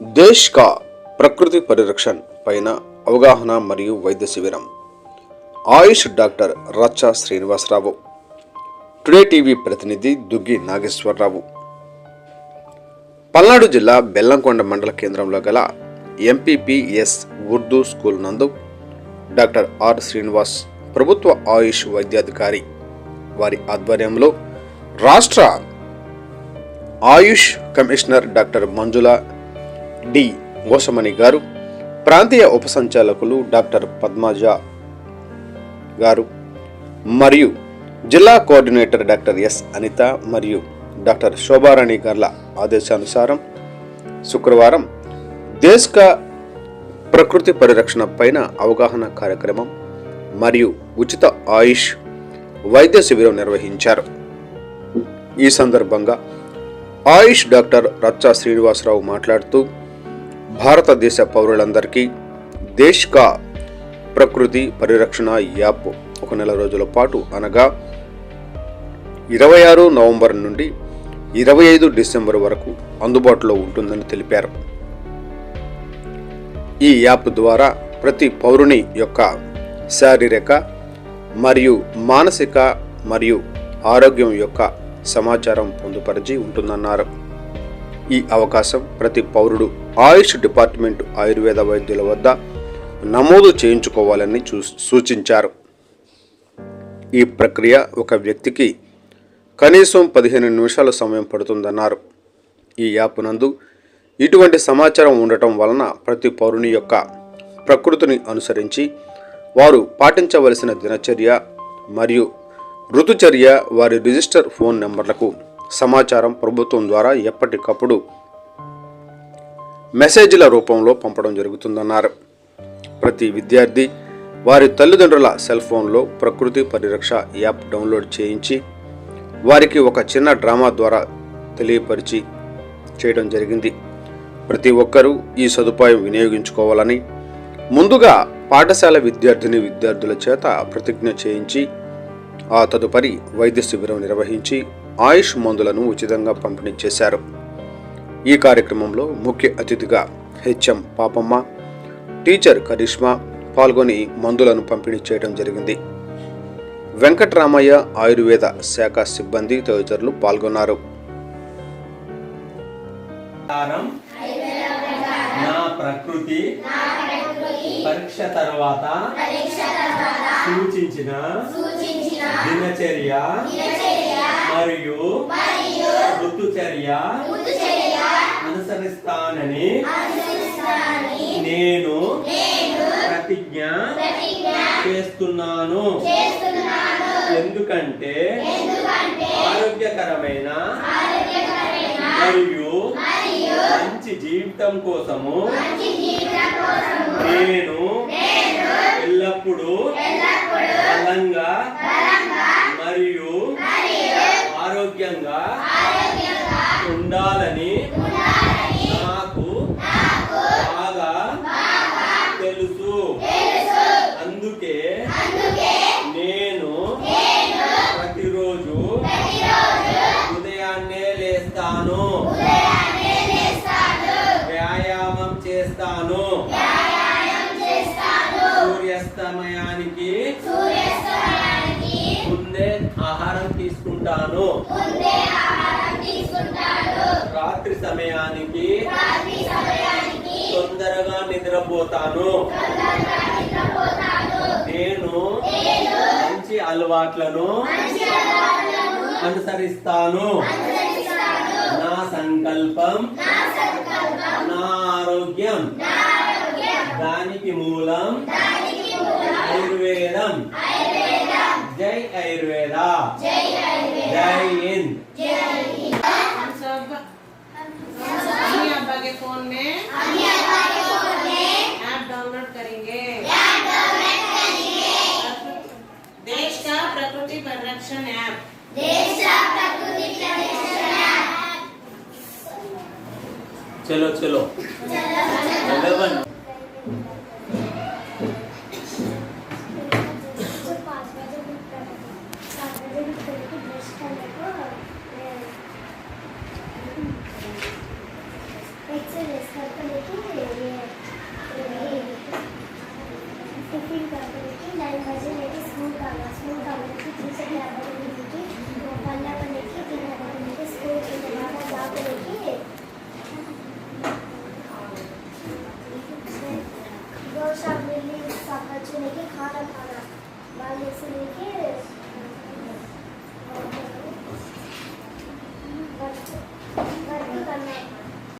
దేశ్ కా ప్రకృతి పరిరక్షణ పైన అవగాహన మరియు వైద్య శిబిరం. ఆయుష్ డాక్టర్ రచ్చ శ్రీనివాసరావు. టుడే టీవీ ప్రతినిధి దుగ్గి నాగేశ్వరరావు. పల్నాడు జిల్లా బెల్లంకొండ మండల కేంద్రంలో గల ఎంపీపీఎస్ ఉర్దూ స్కూల్ నందు డాక్టర్ ఆర్ శ్రీనివాస్ ప్రభుత్వ ఆయుష్ వైద్యాధికారి వారి ఆధ్వర్యంలో రాష్ట్ర AYUSH commissioner doctor Manjula D. Gosamani garu ప్రాంతీయ ఉప సంచాలకులు డాక్టర్ పద్మజ గారు మరియు జిల్లా కోఆర్డినేటర్ డాక్టర్ ఎస్ అనిత మరియు డాక్టర్ శోభారాణి గార్ల ఆదేశానుసారం శుక్రవారం దేశక ప్రకృతి పరిరక్షణ పైన అవగాహన కార్యక్రమం మరియు ఉచిత ఆయుష్ వైద్య శిబిరం నిర్వహించారు. ఈ సందర్భంగా ఆయుష్ డాక్టర్ రచ్చా శ్రీనివాసరావు మాట్లాడుతూ భారతదేశ పౌరులందరికీ దేశ్ కా ప్రకృతి పరిరక్షణ యాప్ ఒక నెల రోజుల పాటు అనగా ఇరవై ఆరు నవంబర్ నుండి ఇరవై ఐదు డిసెంబర్ వరకు అందుబాటులో ఉంటుందని తెలిపారు. ఈ యాప్ ద్వారా ప్రతి పౌరుని యొక్క శారీరక మరియు మానసిక మరియు ఆరోగ్యం యొక్క సమాచారం పొందుపరిచి ఉంటుందన్నారు. ఈ అవకాశం ప్రతి పౌరుడు ఆయుష్ డిపార్ట్మెంట్ ఆయుర్వేద వైద్యుల వద్ద నమోదు చేయించుకోవాలని చూ సూచించారు. ఈ ప్రక్రియ ఒక వ్యక్తికి కనీసం పదిహేను నిమిషాల సమయం పడుతుందన్నారు. ఈ యాప్ నందు ఇటువంటి సమాచారం ఉండటం వలన ప్రతి పౌరుని యొక్క ప్రకృతిని అనుసరించి వారు పాటించవలసిన దినచర్య మరియు ఋతుచర్య వారి రిజిస్టర్ ఫోన్ నెంబర్లకు సమాచారం ప్రభుత్వం ద్వారా ఎప్పటికప్పుడు మెసేజ్ల రూపంలో పంపడం జరుగుతుందన్నారు. ప్రతి విద్యార్థి వారి తల్లిదండ్రుల సెల్ ఫోన్లో ప్రకృతి పరిరక్ష యాప్ డౌన్లోడ్ చేయించి వారికి ఒక చిన్న డ్రామా ద్వారా తెలియపరిచి చేయడం జరిగింది. ప్రతి ఒక్కరూ ఈ సదుపాయం వినియోగించుకోవాలని ముందుగా పాఠశాల విద్యార్థిని విద్యార్థుల చేత ప్రతిజ్ఞ చేయించి ఆ తదుపరి వైద్య శిబిరం నిర్వహించి ఆయుష్ మందులను ఉచితంగా పంపిణీ చేశారు. ఈ కార్యక్రమంలో ముఖ్య అతిథిగా హెచ్ఎం పాపమ్మ టీచర్ కరిష్మా పాల్గొని మందులను పంపిణీ చేయడం జరిగింది. వెంకటరామయ్య ఆయుర్వేద శాఖ సిబ్బంది తదితరులు పాల్గొన్నారు. నా ప్రకృతి పరీక్ష తర్వాత సూచించిన దినచర్య మరియు ఋతుచర్య అనుసరిస్తానని నేను ప్రతిజ్ఞ చేస్తున్నాను. ఎందుకంటే ఆరోగ్యకరమైన మరియు మంచి జీవితం కోసము నేను ఎల్లప్పుడూ బలంగా మరియు ఆరోగ్యంగా ఉండాలని చేస్తాను. సూర్యాస్తమయానికి ముందే ఆహారం తీసుకుంటాను. రాత్రి సమయానికి తొందరగా నిద్రపోతాను. నేను మంచి అలవాట్లను అనుసరిస్తాను. నా సంకల్పం నా ఆరోగ్యం దానికి మూలం ఆయుర్వేదం జై ఆయుర్వేద జై హింద్ हम सब मम्मी अब्बा के फोन में ऐप डाउनलोड करेंगे देश का प्रकृति परिरक्षण ऐप चलो चलो Eleven. पाच चलो चलो। इलेवन टिफ़िन करके नाइन बजे लेके स्कूल का स्कूल का थ्री से ग्यारह Vale, se não queres.